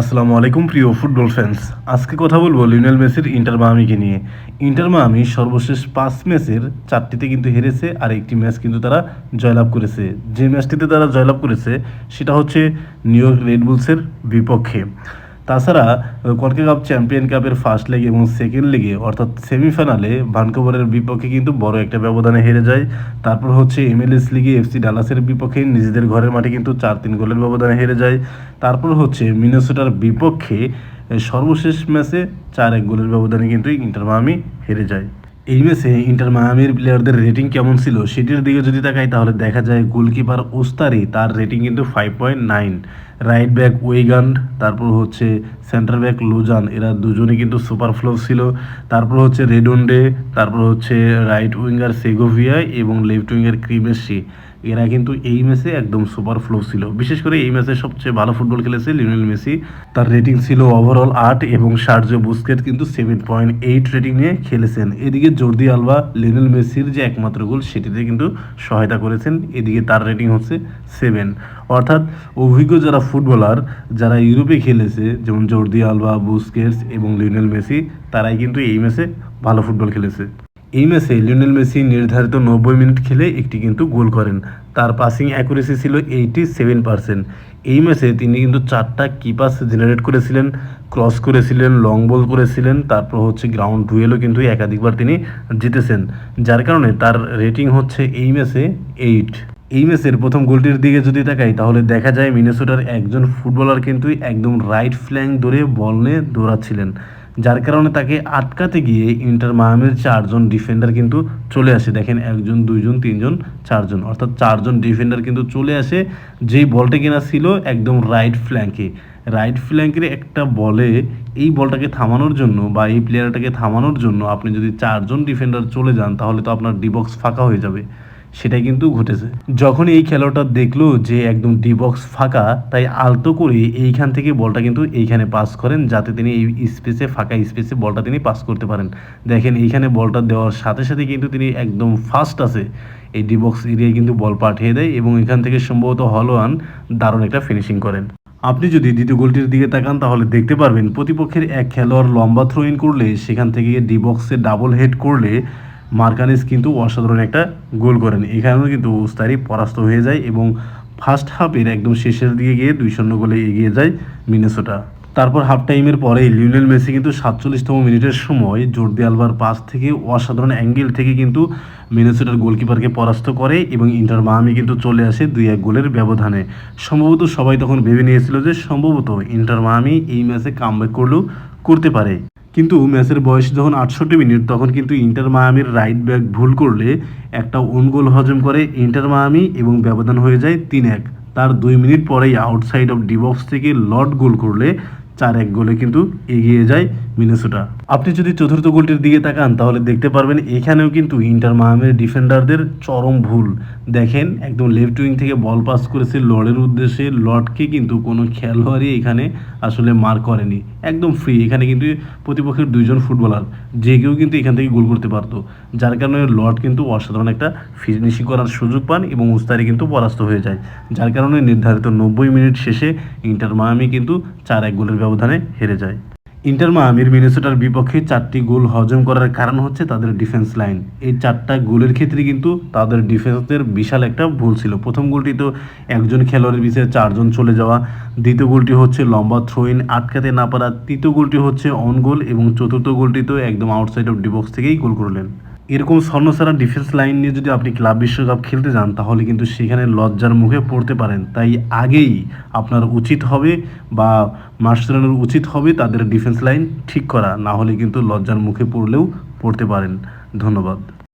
আসসালামু আলাইকুম, প্রিয় ফুটবল ফ্যান্স আজকে কথা বলব লিওনেল মেসির ইন্টার মাহামিকে নিয়ে। ইন্টার মাহামি সর্বশেষ পাঁচ ম্যাচের চারটিতে কিন্তু হেরেছে আর একটি ম্যাচ কিন্তু তারা জয়লাভ করেছে। যে ম্যাচটিতে তারা জয়লাভ করেছে, সেটা হচ্ছে নিউ ইয়র্ক রেডবুলসের বিপক্ষে। তাছাড়া কলকে কাপ চ্যাম্পিয়ন কাপের ফার্স্ট লেগ এবং সেকেন্ড লিগে অর্থাৎ সেমিফাইনালে ভানকোভারের বিপক্ষে কিন্তু বড় একটা ব্যবধানে হেরে যায়। তারপর হচ্ছে এমএলএস লিগে এফসি ডালাসের বিপক্ষে নিজেদের ঘরের মাঠে কিন্তু চার তিন গোলের ব্যবধানে হেরে যায়। তারপর হচ্ছে মিনেসোটার বিপক্ষে সর্বশেষ ম্যাচে চার এক গোলের ব্যবধানে কিন্তু ইন্টার মায়ামি হেরে যায়। এই ম্যাচে ইন্টার মায়ামির প্লেয়ারদের রেটিং কেমন ছিল সেটির দিকে যদি তাকাই, তাহলে দেখা যায় গোলকিপার ওস্তারি তার রেটিং কিন্তু five point nine right back ওয়েগান তারপর হচ্ছে সেন্টার ব্যাক লুজান এরা দুজনে কিন্তু সুপার ফ্লো ছিল। তারপর হচ্ছে রেডন্ডে তারপর হচ্ছে রাইট উইঙ্গার সেগোভিয়া এবং লেফট উইঙ্গার ক্রিমেসি এরা কিন্তু এই ম্যাচে একদম সুপার ফ্লো ছিল। বিশেষ করে এই ম্যাচে সবচেয়ে ভালো ফুটবল খেলেছে লিওনেল মেসি তার রেটিং ছিল ওভারঅল আট এবং সার্জো বুস্কেট কিন্তু সেভেন পয়েন্ট এইট রেটিং নিয়ে খেলেছেন। এদিকে জর্দি আলবা লিওনেল মেসির যে একমাত্র গোল সেটিতে কিন্তু সহায়তা করেছেন। এদিকে তার রেটিং হচ্ছে সেভেন অর্থাৎ অভিজ্ঞ যারা ফুটবলার, যারা ইউরোপে খেলেছে, যেমন জর্দি আলবা, বুস্কেটস এবং লিওনেল মেসি, তারাই কিন্তু এই ম্যাচে ভালো ফুটবল খেলেছে। এই ম্যাচে লিওনেল মেসি নির্ধারিত নব্বই মিনিট খেলে একটি কিন্তু গোল করেন। তার পাসিং অ্যাকুরেসি ছিল এইটি সেভেন পার্সেন্ট এই ম্যাচে তিনি কিন্তু চারটা কিপাস জেনারেট করেছিলেন ক্রস করেছিলেন লং বল করেছিলেন, তারপর হচ্ছে গ্রাউন্ড ডুয়েলও কিন্তু একাধিকবার তিনি জিতেছেন, যার কারণে তার রেটিং হচ্ছে এই ম্যাচে এইট এই ম্যাচের প্রথম গোলটির দিকে যদি তাকাই, তাহলে দেখা যায় মিনেসোটার একজন ফুটবলার কিন্তু একদম রাইট ফ্ল্যাঙ্ক ধরে বল নিয়ে দৌড়াচ্ছিলেন, যার কারণে তাকে আটকাতে গিয়ে ইন্টার মায়ামির চারজন ডিফেন্ডার কিন্তু চলে আসে। দেখেন একজন, দুইজন, তিনজন, চারজন, অর্থাৎ চারজন ডিফেন্ডার কিন্তু চলে আসে, যেই বলটা কিনা ছিল একদম রাইট ফ্ল্যাঙ্কে রাইট ফ্ল্যাঙ্কের একটা বলে এই বলটাকে থামানোর জন্য বা এই প্লেয়ারটাকে থামানোর জন্য আপনি যদি চারজন ডিফেন্ডার চলে যান, তাহলে তো আপনার ডিবক্স ফাঁকা হয়ে যাবে। সেটাই কিন্তু ঘটেছে। যখন এই খেলোয়াড়টা দেখল যে একদম ডি বক্স ফাঁকা, তাই আলতো করে এইখান থেকে বলটা কিন্তু এইখানে পাস করেন, যাতে তিনি এই স্পেসে ফাঁকা স্পেসে বলটা তিনি পাস করতে পারেন। দেখেন এইখানে বলটা দেওয়ার সাথে সাথে কিন্তু তিনি একদম ফাস্ট আছে। এই ডিবক্স এরিয়ায় কিন্তু বল পাঠিয়ে দেয় এবং এখান থেকে সম্ভবত হলোয়ান দারুণ একটা ফিনিশিং করেন। আপনি যদি দ্বিতীয় গোলটির দিকে তাকান, তাহলে দেখতে পারবেন প্রতিপক্ষের এক খেলোয়াড় লম্বা থ্রো ইন করলে, সেখান থেকে ডি বক্সে ডাবল হেড করলে মার্কানিস কিন্তু অসাধারণ একটা গোল করেন। এখানেও কিন্তু উস্তারি পরাস্ত হয়ে যায় এবং ফার্স্ট হাফের একদম শেষের দিকে গিয়ে দুই শূন্য গোলে এগিয়ে যায় মিনেসোটা। তারপর হাফ টাইমের পরে লিওনেল মেসি কিন্তু সাতচল্লিশতম মিনিটের সময় জোরদি আলবার পাস থেকে অসাধারণ অ্যাঙ্গেল থেকে কিন্তু মিনেসোটার গোলকিপারকে পরাস্ত করে এবং ইন্টার মাহামি কিন্তু চলে আসে দুই এক গোলের ব্যবধানে। সম্ভবত সবাই তখন ভেবে নিয়েছিল যে সম্ভবত ইন্টার মাহামি এই ম্যাচে কামব্যাক করলেও করতে পারে। কিন্তু ম্যাচের বয়স যখন আটষট্টি মিনিট, তখন কিন্তু ইন্টার মায়ামির রাইট ব্যাক ভুল করলে একটা ওন গোল হজম করে ইন্টার মায়ামি এবং ব্যবধান হয়ে যায় তিন এক। তার দুই মিনিট পরেই আউটসাইড অফ ডিবক্স থেকে লর্ড গোল করলে চার এক গোলে কিন্তু এগিয়ে যায় মিনেসোটা। আপনি যদি চতুর্থ গোলটির দিকে তাকান, তাহলে দেখতে পারবেন এখানেও কিন্তু ইন্টার মায়ামের ডিফেন্ডারদের চরম ভুল। দেখেন, একদম লেফট উইং থেকে বল পাস করেছে লর্ডের উদ্দেশ্যে। লর্ডকে কিন্তু কোনো খেলোয়াড়ই এখানে আসলে মার করেনি। একদম ফ্রি এখানে কিন্তু প্রতিপক্ষের দুইজন ফুটবলার যে কেউ কিন্তু এখান থেকে গোল করতে পারতো। যার কারণে লর্ড কিন্তু অসাধারণ একটা ফিনিশিং করার সুযোগ পান এবং উস্তারি কিন্তু পরাস্ত হয়ে যায়। যার কারণে নির্ধারিত নব্বই মিনিট শেষে ইন্টার মায়ামি কিন্তু চার এক গোলের ব্যবধানে হেরে যায়। ইন্টার মায়ামির মিনেসোটার বিপক্ষে চারটি গোল হজম করার কারণ হচ্ছে তাদের ডিফেন্স লাইন এই চারটা গোলের ক্ষেত্রে কিন্তু তাদের ডিফেন্সের বিশাল একটা ভুল ছিল। প্রথম গোলটি তো একজন খেলোয়াড়ের বিষয়ে চারজন চলে যাওয়া। দ্বিতীয় গোলটি হচ্ছে লম্বা থ্রোইন আটকাতে না পারা। তৃতীয় গোলটি হচ্ছে অন গোল এবং চতুর্থ গোলটি তো একদম আউটসাইড অফ ডিবক্স থেকেই গোল করলেন। এরকম স্বর্ণসারা ডিফেন্স লাইন নিয়ে যদি আপনি ক্লাব বিশ্বকাপ খেলতে যান, তাহলে কিন্তু সেখানে লজ্জার মুখে পড়তে পারেন। তাই আগেই আপনার উচিত হবে বা মার্শালের উচিত হবে তাদের ডিফেন্স লাইন ঠিক করা, না হলে কিন্তু লজ্জার মুখে পড়লেও পড়তে পারেন। ধন্যবাদ।